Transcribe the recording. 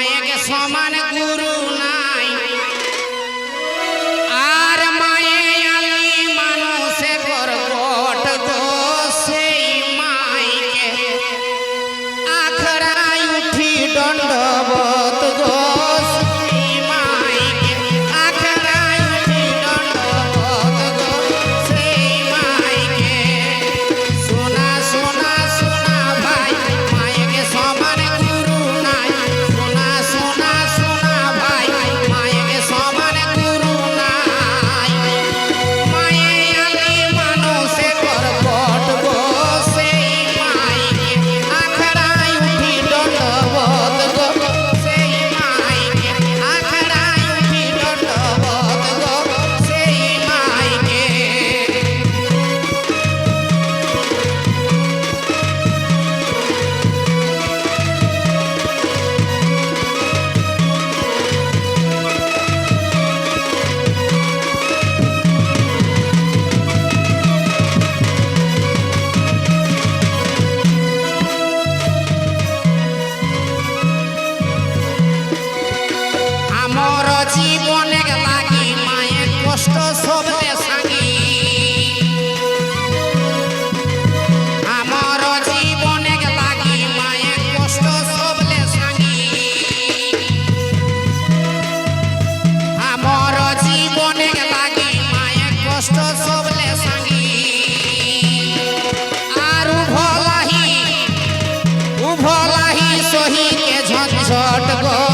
মায়েকে সমান গুরু না। জীবনে লাগি মায়ের কষ্ট সবতে সাগি আমার জীবনে লাগি মায়ের কষ্ট সবলে সাগি আমার জীবনে লাগি মায়ের কষ্ট সবলে সাগি আর ভলাহি ভলাহি সহিকে ঝট ঝট গো।